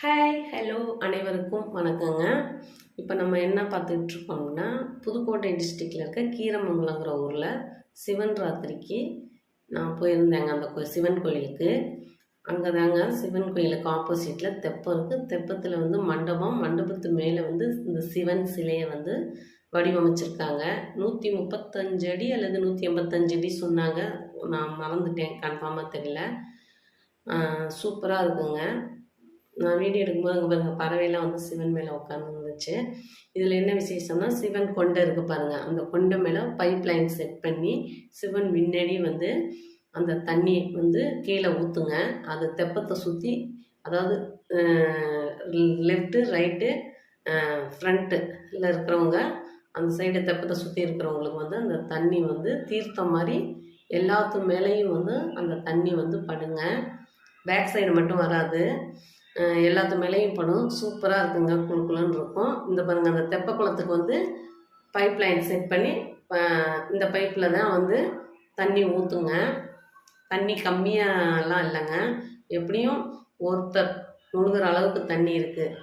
Hi hello அனைவருக்கும் வணக்கங்க. இப்போ நம்ம என்ன பார்த்துக்கிட்டு இருக்கோம்னா புதுக்கோட்டை டிஸ்ட்ரிக்டில் இருக்க கீரமங்கலங்கிற ஊரில் சிவன் ராத்திரிக்கு நான் போயிருந்தேங்க. அந்த கோ சிவன் கோயிலுக்கு. அங்கே தாங்க சிவன் கோயிலுக்கு ஆப்போசிட்டில் தெப்பம் இருக்குது தெப்பத்தில் வந்து மண்டபம் மண்டபத்து மேலே வந்து இந்த சிவன் சிலையை வந்து வடிவமைச்சிருக்காங்க. நூற்றி முப்பத்தஞ்சு அடி அல்லது நூற்றி எண்பத்தஞ்சு அடி சொன்னாங்க. நான் மறந்துட்டேன் கன்ஃபார்மாக தெரியல. சூப்பராக இருக்குங்க. நான் வீடியோ எடுக்கும்போது அங்கே பாருங்கள் பறவைலாம் வந்து சிவன் மேலே உட்காந்துருந்துச்சு இதில் என்ன விசேஷம்னா சிவன் கொண்டை இருக்கு பாருங்கள் அந்த கொண்டை மேலே பைப் லைன் செட் பண்ணி சிவன் முன்னாடி வந்து அந்த தண்ணி வந்து கீழே ஊற்றுங்க அது தெப்பத்தை சுற்றி அதாவது லெஃப்ட்டு ரைட்டு ஃப்ரண்ட்டில் இருக்கிறவங்க அந்த சைடு தெப்பத்தை சுற்றி இருக்கிறவங்களுக்கு வந்து அந்த தண்ணி வந்து தீர்த்தம் மாதிரி எல்லாத்து மேலேயும் வந்து அந்த தண்ணி வந்து படுங்க. பேக் சைடு மட்டும் வராது. எல்லாத்து மேலேயும் படும். சூப்பராக இருக்குங்க குளு குளுன்னு இருக்கும். இந்த பாருங்கள் அந்த தெப்ப குளத்துக்கு வந்து பைப் லைன் செட் பண்ணி இந்த பைப்பில் தான் வந்து தண்ணி ஊற்றுங்க தண்ணி கம்மியாலாம் இல்லைங்க. எப்படியும் ஒருத்தர் முழுகிற அளவுக்கு தண்ணி இருக்குது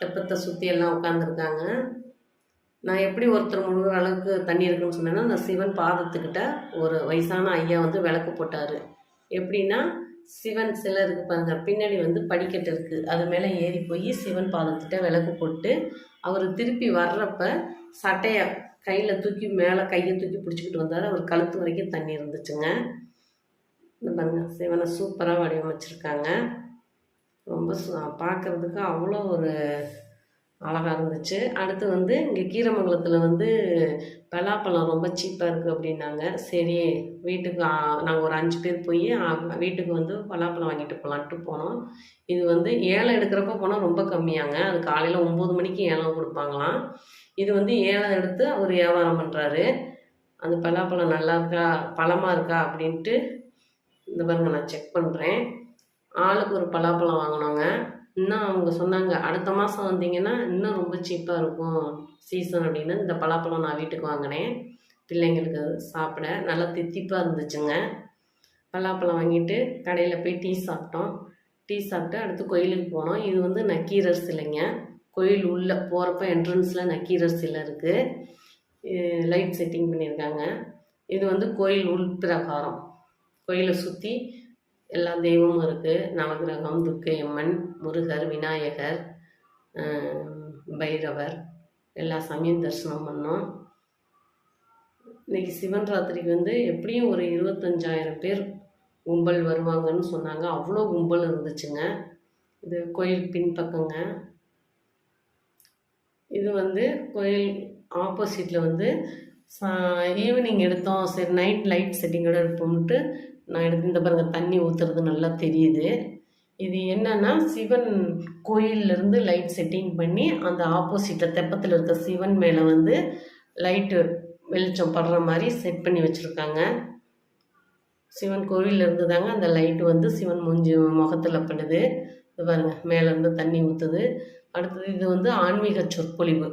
தெப்பத்தை சுற்றி எல்லாம் உட்காந்துருக்காங்க நான் எப்படி ஒருத்தர் முழுகிற அளவுக்கு தண்ணி இருக்குன்னு சொன்னேன்னா அந்த சிவன் பாதத்துக்கிட்ட ஒரு வயசான ஐயா வந்து விளக்கு போட்டார். எப்படின்னா சிவன் சிலை இருக்கு பாருங்க பின்னாடி வந்து படிக்கட்டு இருக்குது அது மேலே ஏறி போய் சிவன் பாதத்திட்ட விளக்கு போட்டு அவர் திருப்பி வர்றப்ப சட்டையை கையில் தூக்கி மேலே கையை தூக்கி பிடிச்சிக்கிட்டு வந்தார். அவர் கழுத்து வரைக்கும் தண்ணி இருந்துச்சுங்க. இந்த பாருங்க சிவனை சூப்பராக வடிவமைச்சிருக்காங்க. ரொம்ப பார்க்குறதுக்கு அவ்வளோ ஒரு அழகாக இருந்துச்சு. அடுத்து வந்து இங்கே கீரமங்கலத்தில் வந்து பலாப்பழம் ரொம்ப சீப்பாக இருக்குது அப்படின்னாங்க. சரி வீட்டுக்கு நாங்கள் ஒரு அஞ்சு பேர் போய் வீட்டுக்கு வந்து பலாப்பழம் வாங்கிட்டு போகலான்ட்டு போனோம். இது வந்து ஏலம் எடுக்கிறப்ப போனால் ரொம்ப கம்மியாங்க. அது காலையில் ஒம்பது மணிக்கு ஏலம் கொடுப்பாங்களாம். இது வந்து ஏலம் எடுத்து அவர் வியாபாரம் பண்ணுறாரு அந்த பலாப்பழம் நல்லா இருக்கா பழமாக இருக்கா அப்படின்ட்டு இந்த பாருங்க நான் செக் பண்ணுறேன் ஆளுக்கு ஒரு பலாப்பழம் வாங்கினோங்க. இன்னும் அவங்க சொன்னாங்க அடுத்த மாதம் வந்தீங்கன்னா இன்னும் ரொம்ப சீப்பாக இருக்கும் சீசன் அப்படின்னு. இந்த பலாப்பழம் நான் வீட்டுக்கு வாங்கினேன். பிள்ளைங்களுக்கு சாப்பிட நல்லா தித்திப்பாக இருந்துச்சுங்க. பலாப்பழம் வாங்கிட்டு கடையில் போய் டீ சாப்பிட்டோம். டீ சாப்பிட்டு அடுத்து கோயிலுக்கு போனோம். இது வந்து நக்கீரர் சிலைங்க. கோயில் உள்ளே போகிறப்ப என்ட்ரன்ஸில் நக்கீரர் சிலை இருக்குது லைட் செட்டிங் பண்ணியிருக்காங்க. இது வந்து கோயில் உள்பிரகாரம் கோயிலை சுற்றி எல்லா தெய்வமும் இருக்குது நவகிரகம் துர்க்கை அம்மன் முருகர் விநாயகர் பைரவர் எல்லா சாமியும் தரிசனம் பண்ணோம். இன்றைக்கி சிவன் ராத்திரிக்கு வந்து எப்படியும் ஒரு இருபத்தஞ்சாயிரம் பேர் கும்பல் வருவாங்கன்னு சொன்னாங்க. அவ்வளோ கும்பல் இருந்துச்சுங்க. இது கோயில் பின்பக்கங்க. இது வந்து கோயில் ஆப்போசிட்டில் வந்து ஈவினிங் எடுத்தோம். சரி நைட் லைட் செட்டிங்கோட இருப்போம்ட்டு நான் எடுத்து இந்த பாருங்க தண்ணி ஊற்றுறது நல்லா தெரியுது. இது என்னன்னா சிவன் கோயிலிருந்து லைட் செட்டிங் பண்ணி அந்த ஆப்போசிட்டில் தெப்பத்தில் இருக்க சிவன் மேலே வந்து லைட்டு வெளிச்சம் படுற மாதிரி செட் பண்ணி வச்சுருக்காங்க. சிவன் கோவிலிருந்து தாங்க அந்த லைட்டு வந்து சிவன் மூஞ்சி முகத்தில் படுது. இது பாருங்க மேலேருந்து தண்ணி ஊற்றுது அடுத்தது இது வந்து ஆன்மீக சொற்பொழிவு.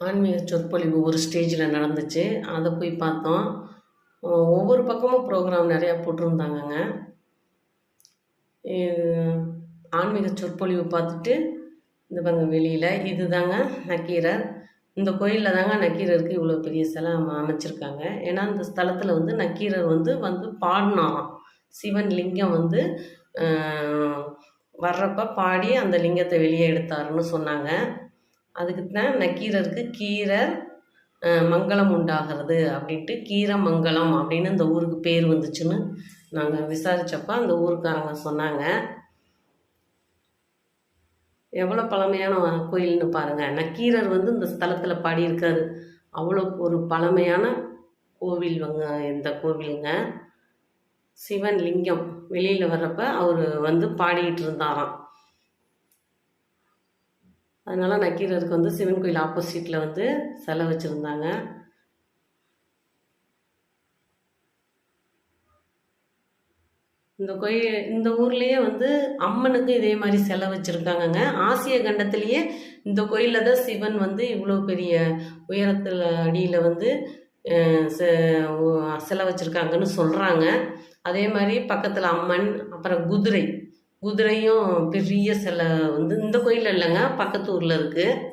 ஆன்மீக சொற்பொழிவு ஒரு ஸ்டேஜில் நடந்துச்சு. அதை போய் பார்த்தோம். ஒவ்வொரு பக்கமும் ப்ரோக்ராம் நிறையா போட்டிருந்தாங்கங்க. ஆன்மீக சொற்பொழிவு பார்த்துட்டு இந்த பாருங்க வெளியில். இது தாங்க நக்கீரர். இந்த கோயிலில் தாங்க நக்கீரருக்கு இவ்வளோ பெரிய சிலை அமைச்சிருக்காங்க. ஏன்னா இந்த ஸ்தலத்தில் வந்து நக்கீரர் வந்து வந்து பாடினாராம். சிவன் லிங்கம் வந்து வர்றப்ப பாடி அந்த லிங்கத்தை வெளியே எடுத்தாருன்னு சொன்னாங்க. அதுக்கு தான் நக்கீரருக்கு கீரர் மங்களம் உண்டாகிறது அப்படின்ட்டு கீரமங்கலம் அப்படின்னு அந்த ஊருக்கு பேர் வந்துச்சுன்னு நாங்கள் விசாரித்தப்போ அந்த ஊருக்காரங்க சொன்னாங்க. எவ்வளோ பழமையான கோயில்னு பாருங்கள் நக்கீரர் வந்து இந்த ஸ்தலத்தில் பாடியிருக்காரு. அவ்வளோ ஒரு பழமையான கோவில்வங்க இந்த கோவிலுங்க. சிவன் லிங்கம் வெளியில் வர்றப்ப அவர் வந்து பாடிக்கிட்டு இருந்தாராம். அதனால் நக்கீரருக்கு வந்து சிவன் கோயில் ஆப்போசிட்டில் வந்து சிலை வச்சுருந்தாங்க. இந்த கோயில் இந்த ஊர்லேயே வந்து அம்மனுக்கு இதே மாதிரி சிலை வச்சுருக்காங்கங்க. ஆசிய கண்டத்திலேயே இந்த கோயிலில் தான் சிவன் வந்து இவ்வளோ பெரிய உயரத்தில் அடியில் வந்து சிலை வச்சுருக்காங்கன்னு சொல்கிறாங்க அதே மாதிரி பக்கத்தில் அம்மன் அப்புறம் குதிரை. குதிரையும் பெரிய சிலை வந்து இந்த கோயில் இல்லைங்க பக்கத்து ஊரில் இருக்குது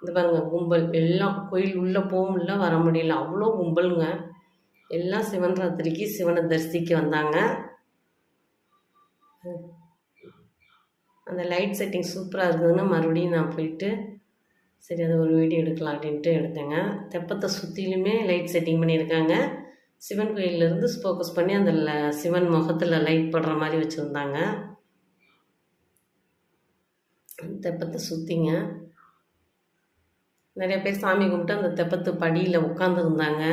இந்த பாருங்க கும்பல். எல்லாம் கோயில் உள்ளே போக முடியல வர முடியல. அவ்வளோ கும்பலுங்க. எல்லாம் சிவன் ராத்திரிக்கு சிவனை தரிசிக்க வந்தாங்க. அந்த லைட் செட்டிங் சூப்பராக இருக்குதுன்னு மறுபடியும் நான் போயிட்டு சரி அதை ஒரு வீடியோ எடுக்கலாம் அப்படின்ட்டு எடுத்தேங்க. தெப்பத்தை சுற்றிலுமே லைட் செட்டிங் பண்ணியிருக்காங்க. சிவன் கோயிலேருந்து ஃபோக்கஸ் பண்ணி அந்த ல- சிவன் முகத்தில் லைட் படுற மாதிரி வச்சுருந்தாங்க. தெப்பத்தை சுற்றிங்க நிறைய பேர் சாமி கும்பிட்டு அந்த தெப்பத்து படியில் உட்காந்துருந்தாங்க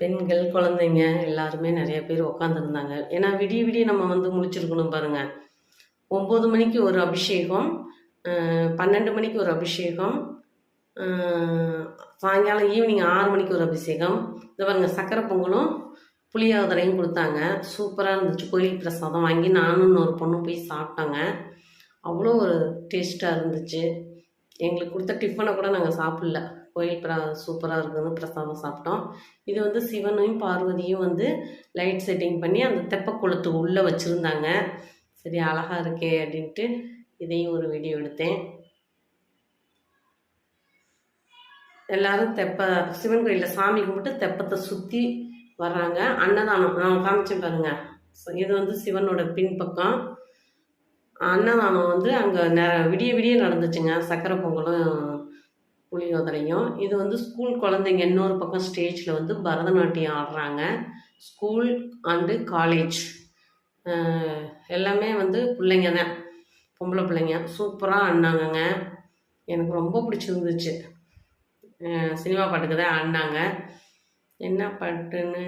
பெண்கள் குழந்தைங்க எல்லாருமே நிறைய பேர் உட்காந்துருந்தாங்க ஏன்னா விடிய விடிய நம்ம வந்து முழிச்சிருக்கணும் பாருங்கள் ஒம்பது மணிக்கு ஒரு அபிஷேகம் பன்னெண்டு மணிக்கு ஒரு அபிஷேகம் சாயங்காலம் ஈவினிங் ஆறு மணிக்கு ஒரு அபிஷேகம். இது பாருங்க சக்கரை பொங்கலும் புளியோதரையும் கொடுத்தாங்க. சூப்பராக இருந்துச்சு. கோயில் பிரசாதம் வாங்கி நானும் இன்னொரு பொண்ணும் போய் சாப்பிட்டாங்க. அவ்வளோ ஒரு டேஸ்ட்டாக இருந்துச்சு. எங்களுக்கு கொடுத்த டிஃபனை கூட நாங்கள் சாப்பிடல. கோயில் பிரா சூப்பராக இருக்குதுன்னு பிரசாதம் சாப்பிட்டோம். இது வந்து சிவனையும் பார்வதியும் வந்து லைட் செட்டிங் பண்ணி அந்த தெப்ப குளத்து உள்ளே வச்சுருந்தாங்க. சரி அழகாக இருக்கே அப்படின்ட்டு இதையும் ஒரு வீடியோ எடுத்தேன். எல்லாரும் தெப்ப சிவன் கோயிலில் சாமி கும்பிட்டு தெப்பத்தை சுற்றி வர்றாங்க. அன்னதானம் நான் காமிச்சேன் பாருங்கள் இது வந்து சிவனோட பின்பக்கம். அன்னதானம் வந்து அங்கே ந விடிய விடிய நடந்துச்சுங்க. சக்கரை பொங்கலும் புளியோதரையும். இது வந்து ஸ்கூல் குழந்தைங்க இன்னொரு பக்கம் ஸ்டேஜில் வந்து பரதநாட்டியம் ஆடுறாங்க. ஸ்கூல் அண்டு காலேஜ் எல்லாமே வந்து பிள்ளைங்க தான் பொம்பளை பிள்ளைங்க. சூப்பராக ஆடினாங்கங்க. எனக்கு ரொம்ப பிடிச்சிருந்துச்சு. சினிமா பாட்டுக்கு தான் ஆடினாங்க. என்ன பாட்டுன்னு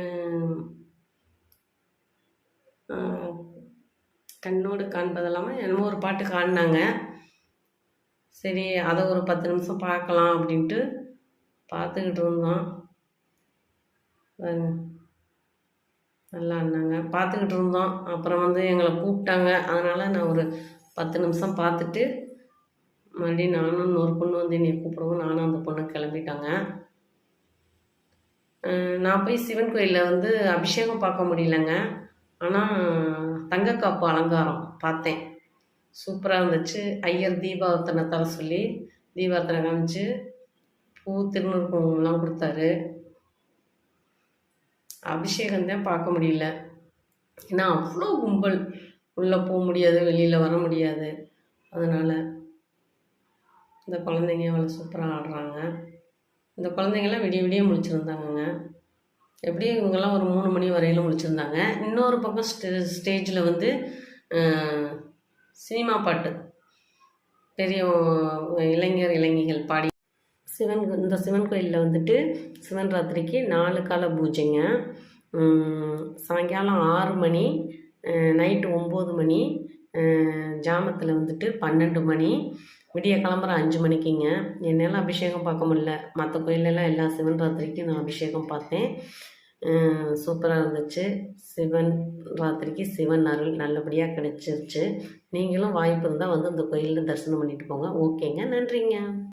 கண்ணோடு காண்பதெல்லாமா என்னமோ ஒரு பாட்டு காணினாங்க. சரி அதை ஒரு பத்து நிமிஷம் பார்க்கலாம் அப்படின்ட்டு பார்த்துக்கிட்டு இருந்தோம். நல்லா இருந்தாங்க. பார்த்துக்கிட்டு இருந்தோம். அப்புறம் வந்து எங்களை கூப்பிட்டாங்க. அதனால் நான் ஒரு பத்து நிமிஷம் பார்த்துட்டு மறுபடியும் நானும் இன்னொரு பொண்ணு வந்து என்னை கூப்பிடவும் நானும் அந்த பொண்ணு கிளம்பிட்டாங்க. நான் போய் சிவன் கோயிலில் வந்து அபிஷேகம் பார்க்க முடியலங்க. ஆனால் தங்கக்காப்பு அலங்காரம் பார்த்தேன். சூப்பராக இருந்துச்சு. ஐயர் தீபாவர்த்தனை தர சொல்லி தீபாவர்த்தனை காமிச்சு பூ திருநூறு குங்குமம்லாம் கொடுத்தாரு. அபிஷேகம் தான் பார்க்க முடியல. ஏன்னா அவ்வளோ கும்பல். உள்ளே போக முடியாது வெளியில் வர முடியாது. அதனால் இந்த குழந்தைங்க அவ்வளோ சூப்பராக ஆடுறாங்க. இந்த குழந்தைங்களாம் விடிய விடிய முழிச்சிருந்தாங்கங்க. எப்படியும் இவங்கெல்லாம் ஒரு மூணு மணி வரையிலும் முழிச்சிருந்தாங்க இன்னொரு பக்கம் ஸ்டே ஸ்டேஜில் வந்து சினிமா பாட்டு. பெரிய இளைஞர் இளைஞிகள் பாடி. சிவன் இந்த சிவன் கோயிலில் வந்துட்டு சிவன் ராத்திரிக்கு நாலு கால பூஜைங்க. சாயங்காலம் ஆறு மணி நைட்டு ஒம்பது மணி ஜாமத்தில் வந்துட்டு பன்னெண்டு மணி விடிய கிளம்புற அஞ்சு மணிக்குங்க. என்னால் அபிஷேகம் பார்க்க முடியல. மற்ற கோயிலெல்லாம் எல்லா சிவன் ராத்திரிக்கும் நான் அபிஷேகம் பார்த்தேன். சூப்பராக இருந்துச்சு. சிவன் ராத்திரிக்கு சிவன் அருள் நல்லபடியாக கிடைச்சிருச்சு. நீங்களும் வாய்ப்பு இருந்தால் வந்து இந்த கோயிலில் தரிசனம் பண்ணிட்டு போங்க. ஓகேங்க. நன்றிங்க.